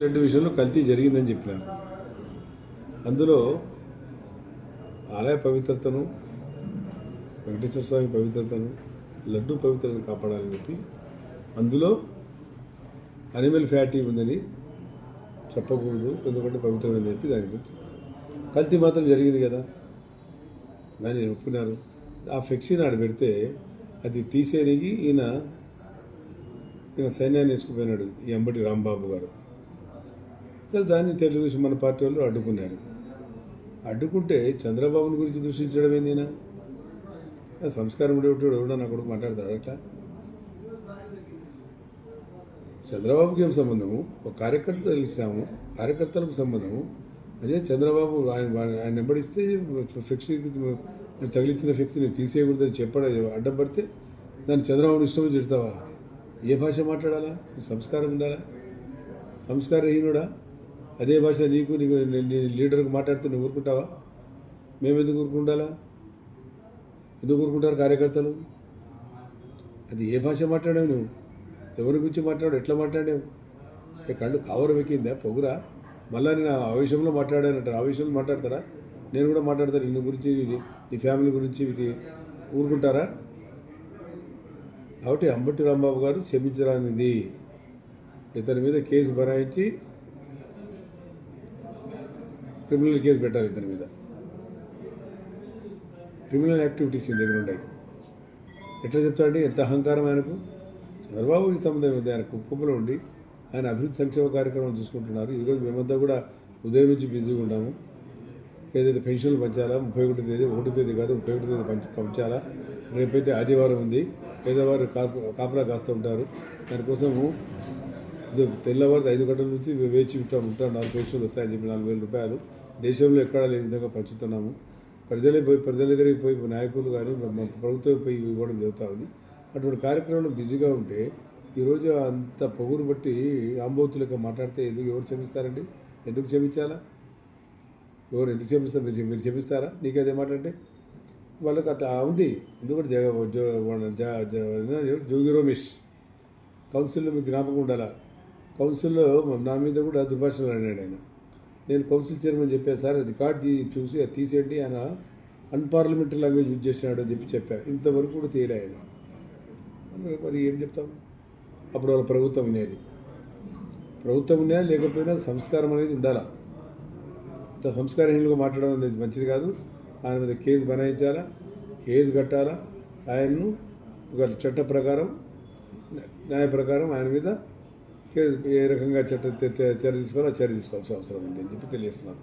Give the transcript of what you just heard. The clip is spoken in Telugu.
రెడ్డి విషయంలో కల్తీ జరిగిందని చెప్పినారు. అందులో ఆలయ పవిత్రతను వెంకటేశ్వర స్వామి పవిత్రతను లడ్డు పవిత్రతను కాపాడాలని చెప్పి అందులో అనిమల్ ఫ్యాటీ ఉందని చెప్పకూడదు ఎందుకంటే పవిత్రమని చెప్పి దాని గురించి కల్తీ మాత్రం జరిగింది కదా? దాన్ని ఒప్పుకున్నారు. ఆ ఫ్లెక్సీ నాడు పెడితే అది తీసేరిగి ఈయన ఈయన సైన్యాన్ని వేసుకుపోయినాడు ఈ అంబటి రాంబాబు గారు. సరే దాన్ని తెలుగుదేశం మన పార్టీ వాళ్ళు అడ్డుకున్నారు. అడ్డుకుంటే చంద్రబాబుని గురించి దూషించడం ఏందినా? సంస్కారం ఉండేటోడు ఎవడో నా కొడుకు మాట్లాడతాడు అట్లా చంద్రబాబుకి ఏం సంబంధము ఒక కార్యకర్త తెలిసినాము కార్యకర్తలకు సంబంధము అదే చంద్రబాబు ఆయన ఆయన వెంబడిస్తే ఫిక్స్ తగిలించిన ఫిక్స్ని తీసేయకూడదని చెప్పడం అడ్డం పడితే దాన్ని చంద్రబాబుని ఇష్టమని చెడతావా ఏ భాష మాట్లాడాలా? సంస్కారం ఉండాలా? సంస్కారహీనుడా? అదే భాష నీకు నీకు లీడర్కి మాట్లాడుతూ నువ్వు ఊరుకుంటావా? మేము ఎందుకు ఊరుకుంటాలా ఎందుకు ఊరుకుంటారు కార్యకర్తలు? అది ఏ భాష మాట్లాడావు నువ్వు? ఎవరి గురించి మాట్లాడావు? ఎట్లా మాట్లాడావు? కళ్ళు కావరం ఎక్కిందా పొగురా. మళ్ళా నేను ఆ ఆవేశంలో మాట్లాడానంటారు. ఆవేశంలో మాట్లాడతారా? నేను కూడా మాట్లాడతాను. నీ గురించి నీ ఫ్యామిలీ గురించి వీటి ఊరుకుంటారా? కాబట్టి అంబటి రాంబాబు గారు క్షమించరానిది. ఇతని మీద కేసు బనాయించి క్రిమినల్ కేసు పెట్టాలి ఇతని మీద. క్రిమినల్ యాక్టివిటీస్ దగ్గర ఉన్నాయి ఎట్లా చెప్తాడండి ఎంత అహంకారం ఆయనకు? చంద్రబాబు సంబంధం ఉంది ఆయన కుప్పంలో ఉండి ఆయన అభివృద్ధి సంక్షేమ కార్యక్రమాలు చూసుకుంటున్నారు. ఈరోజు మేమంతా కూడా ఉదయం నుంచి బిజీగా ఉన్నాము ఏదైతే పెన్షన్లు పంచాలా? ముప్పై ఒకటి తేదీ ఒకటి తేదీ కాదు ముప్పై ఒకటి తేదీ పంచ పంచాలా? రేపైతే ఆదివారం ఉంది. పేదవారు కాపు కాపలా కాస్తూ ఉంటారు. దానికోసము తెల్లవారు ఐదు గంటల నుంచి వేచి ఉంటాం ఉంటాం నాలుగు పెన్షన్లు వస్తాయని చెప్పి నాలుగు వేల రూపాయలు. దేశంలో ఎక్కడా లేని విధంగా పంచుతున్నాము. ప్రజలే పోయి ప్రజల దగ్గరికి పోయి నాయకులు కానీ ప్రభుత్వం పోయి ఇవ్వడం జరుగుతూ ఉంది అటువంటి కార్యక్రమంలో బిజీగా ఉంటే ఈరోజు అంత పొగురు బట్టి ఆంబోతులుగా మాట్లాడితే ఎందుకు ఎవరు క్షమిస్తారండి? ఎందుకు క్షమించాలా? ఎవరు ఎందుకు క్షమిస్తారు? మీరు మీరు క్షమిస్తారా? నీకు అదే మాట అంటే? వాళ్ళకి అత ఉంది. ఎందుకంటే జగ జోగి రోమేష్. కౌన్సిల్లో మీకు జ్ఞాపకం ఉండాలా? కౌన్సిల్లో నా మీద కూడా దుర్భాషలు అన్నాడు ఆయన. నేను కౌన్సిల్ చైర్మన్ చెప్పాను సార్ రికార్డ్ చూసి అది తీసేయండి ఆయన అన్పార్లమెంటరీ లాంగ్వేజ్ యూజ్ చేసినాడు అని చెప్పి చెప్పాను ఇంతవరకు కూడా తీయలే ఆయన. మరి- ఏం చెప్తాం? అప్పుడు వాళ్ళ ప్రభుత్వం ఉండేది ప్రభుత్వం ఉన్నా లేకపోయినా సంస్కారం అనేది ఉండాలా? ఇంత సంస్కారహీనులుగా మాట్లాడడం అనేది మంచిది కాదు. ఆయన మీద కేసు బనాయించాలా? కేసు కట్టాలా? ఆయన్ను ఒక చట్ట ప్రకారం న్యాయ ప్రకారం ఆయన మీద ఏ రకంగా చట్ట చర్య తీసుకోవాలో చర్య తీసుకోవాల్సిన అవసరం ఉంది అని చెప్పి తెలియజేస్తున్నారు